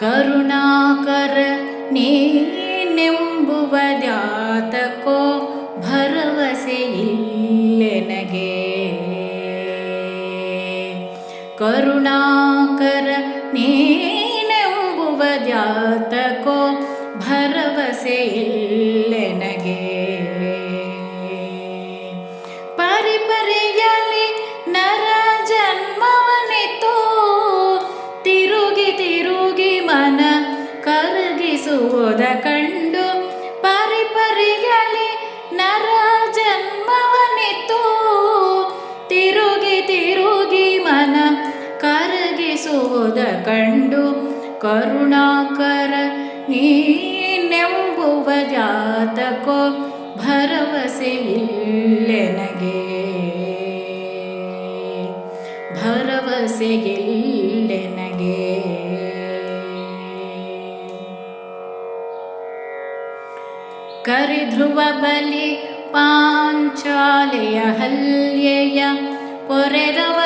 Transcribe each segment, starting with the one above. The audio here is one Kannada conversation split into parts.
ಕರುಣಾಕರ ನೀನೆಂಬುವದ್ಯಾತಕೋ ಭರವಸೆ ಇಲ್ಲೆನಗೆ ಕರುಣಾಕರ ನೀನೆಂಬುವದ್ಯಾತಕೋ ಭರವಸೆ ಇಲ್ಲೆನಗೆ ಕಂಡು ಕರುಣಾಕರ ನೀನೆಂಬುವ ಜಾತಕೋ ಭರವಸೆ ಇಲ್ಲೆನಗೆ? ಭರವಸೆಗಿಲ್ಲೆನಗೆ ಕರಿಧ್ರುವ ಬಲಿ ಪಾಂಚಾಲೆಯ ಹಲ್ಯೆಯ ಪೊರೆದವ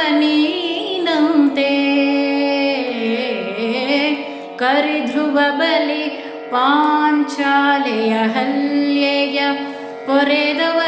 ಕರಿಧ್ರುವ ಬಲಿ ಪಾಂಚಾಲೆಯ ಹಲ್ಯೆಯ ಪೊರೆದವ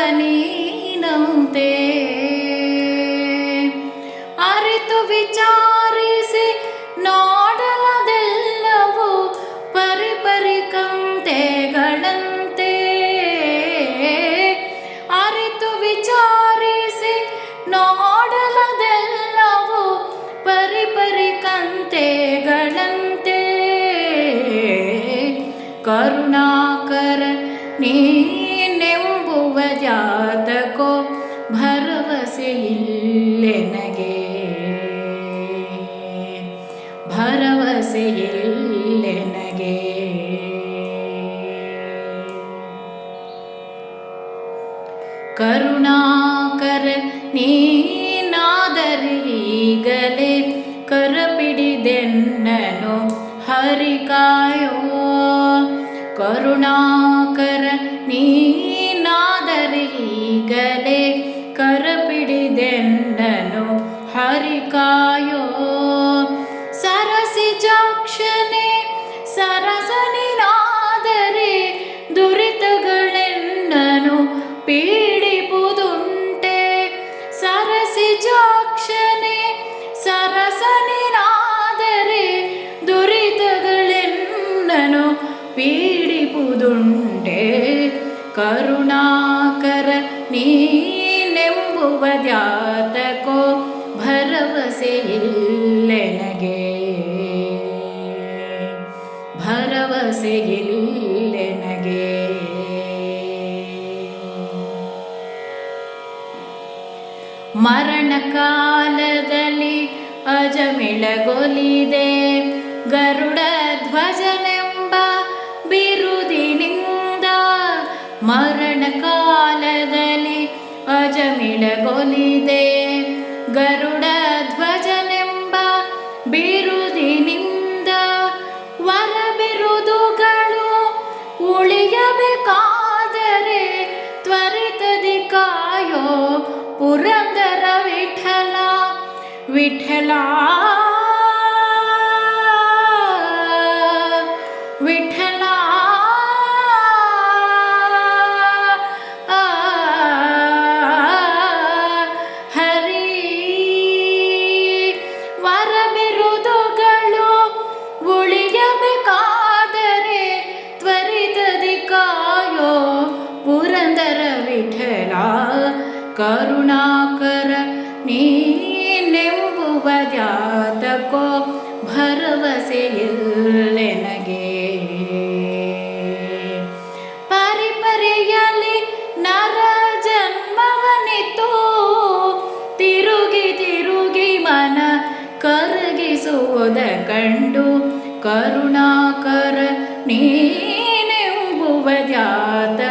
ನೀನೆಂಬುವ ಜಾತಕೋ ಭರವಸೆ ಇಲ್ಲೆನಗೆ? ಭರವಸೆ ಇಲ್ಲೆನಗೆ? ಕರುಣಾಕರ ನೀನಾದರೀಗಲೇ ಕರಪಿಡಿದೆನ್ನನು ಹರಿಕಾಯೋ. ಕರುಣಾಕರ ದುರಿತಗಳೆನ್ನನು ಪೀಡಿಪುದುಂಟೆ ಸರಸಿಜಾಕ್ಷನೆ ಸರಸನಿನಾದರೆ ದುರಿತಗಳೆನ್ನನು ಪೀಡಿಪುದುಂಟೆ ಕರುಣಾಕರ ನೀನೆಂಬುವ ಜಾತಕೋ ಭರವಸೆ ಮರಣ ಕಾಲದಲ್ಲಿ ಅಜಮಿಳಗೊಲಿದೆ. ಗರುಡ ಧ್ವಜನೆಂಬ ಬಿರುದಿನಿಂದ ಮರಣ ಕಾಲದಲ್ಲಿ ಅಜಮಿಳಗೊಲಿದೆ. ಗರುಡ ಧ್ವಜನೆಂಬ ಬಿರುದಿನಿಂದ ವರ ಬಿರುದುಗಳು ಉಳಿಯಬೇಕಾದರೆ ತ್ವರಿತದಿ ಕಾಯೋ ಪುರಂದರ ವಿಠಲ ವಿಠಲ ವಿಠಲ ಹರಿ ವರ ಬಿರುದುಗಳು ಉಳಿಯಬೇಕಾದರೆ ತ್ವರಿತದಿ ಕಾಯೋ ಪುರಂದರ ವಿಠಲ ಕರುಣಾಕರ ನೀನೆಂಬುವ ಜಾತಕೋ ಭರವಸೆ ನನಗೆ ಪರಿಪರಿಯಲಿ ನರ ಜನ್ಮವನಿತು ತಿರುಗಿ ತಿರುಗಿ ಮನ ಕರಗಿಸುವುದ ಕಂಡು ಕರುಣಾಕರ ನೀನೆಂಬುವ ಜಾತಕೋ